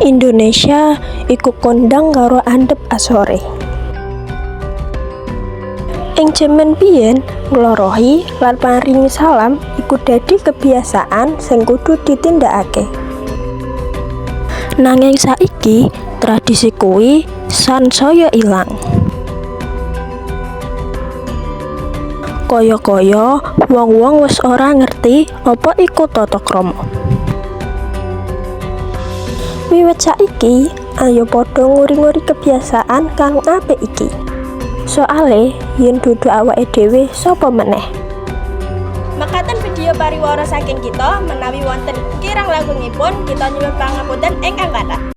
Indonesia iku kondang karo andhep asore. Ing jaman biyen, nglorohi lan paringi salam iku dadi kebiasaan sing kudu ditindakake. Nanging saiki, tradisi kuwi sansaya ilang. Kaya-kaya wong-wong wis ora ngerti apa iku tata krama. Wiwit saiki, ayo padha nguri-nguri kebiasaan kang apik iki. Soale yen dudu awake dhewe sapa meneh? Mekaten video pariwara saking kita menawi wonten kirang langkungipun kita nyuwun pangapunten ingkang kathah.